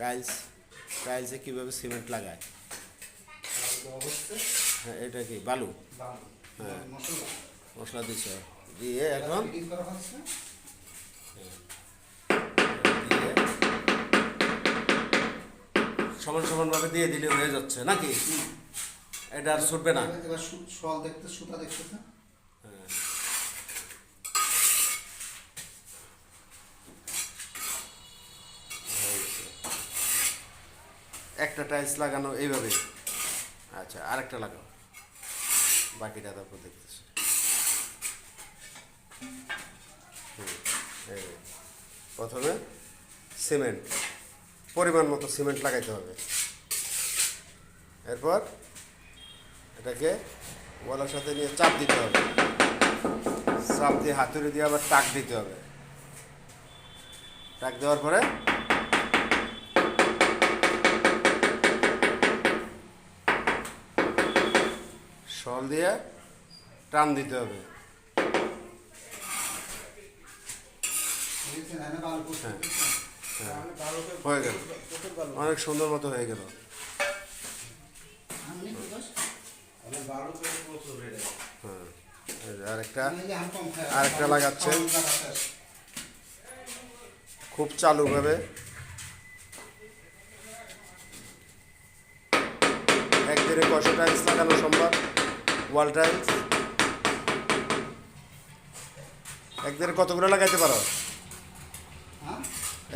Tiles টাইলসে কীভাবে cement লাগায়? হ্যাঁ এটা কি বালু? হ্যাঁ। মশলা দিচ্ছ দিয়ে এখন সমান সমানভাবে দিয়ে দিলে হয়ে যাচ্ছে নাকি? এটা আর ছুটবে না। এবার দেখতে সুতা দেখতেছে একটা টাইলস লাগানো এইভাবে। আচ্ছা আরেকটা লাগাও। বাকিটা তারপর দেখতেছি। প্রথমে সিমেন্ট, পরিমাণ মতো সিমেন্ট লাগাইতে হবে। এরপর এটাকে ওয়ালের সাথে নিয়ে চাপ দিতে হবে। চাপ দিয়ে হাতুড়ি দিয়ে আবার টাক দিতে হবে। টাক দেওয়ার পরে শল দিয়ে টান দিতে হবে। হ্যাঁ গেল অনেক সুন্দর মতো হয়ে গেল? হ্যাঁ আরেকটা লাগাচ্ছে। খুব চালুভাবে একদিনে কয়শো টাইলস লাগানো সম্ভব ওয়াল টাইলস। একদিনে কতগুলো লাগাইতে পারো? হ্যাঁ?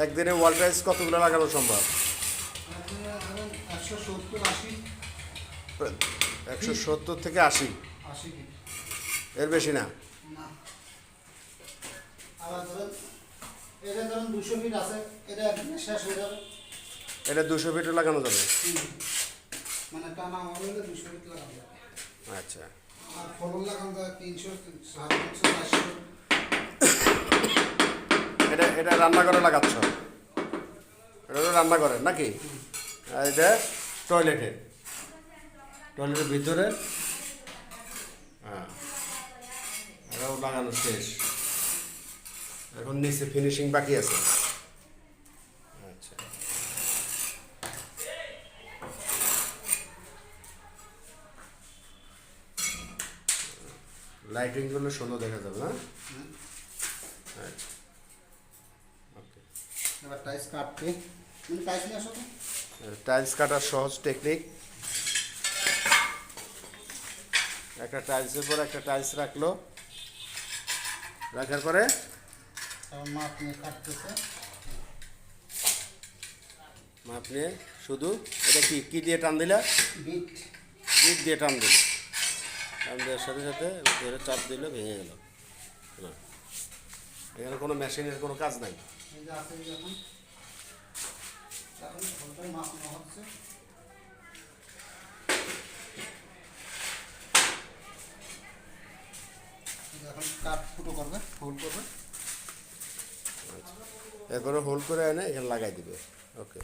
একদিনে ওয়াল টাইলস কতগুলো লাগানো সম্ভব? একশো সত্তর থেকে আশি। এর বেশি না? এটা দুশো ফিট লাগানো যাবে। মানে টানা হলে দুশো ফিট লাগানো যাবে। আচ্ছা। এটা এটা রান্নাঘরে লাগাচ্ছ? এটা রান্নাঘরে নাকি? এটা টয়লেটে টয়লেটের ভিতরে? হ্যাঁ। এটাও লাগানো শেষ। এখন নিচে ফিনিশিং বাকি আছে আচ্ছা লাইটিং করলে সুন্দর দেখা যাবে না এবার কাটতে। নিয়ে আসো টাইলস কাটার সহজ টেকনিক একটা টাইলসের পর একটা টাইলস রাখল। রাখার পরে? তারপর মাপ নিয়ে কাটতেছে। মাপ নিয়ে শুধু এটা কি কি দিয়ে টান দিলা? বিট ইট দিয়ে টান দিল। টান দেওয়ার সাথে সাথে ধরে চাপ দিলে ভেঙে গেল। এখানে কোনো মেশিনের কোনো কাজ নাই। এখন কাঠ ফুটো করবে ফুল করবে। এরপরে হোল্ড করে এনে এখানে লাগাই দিবে। ওকে।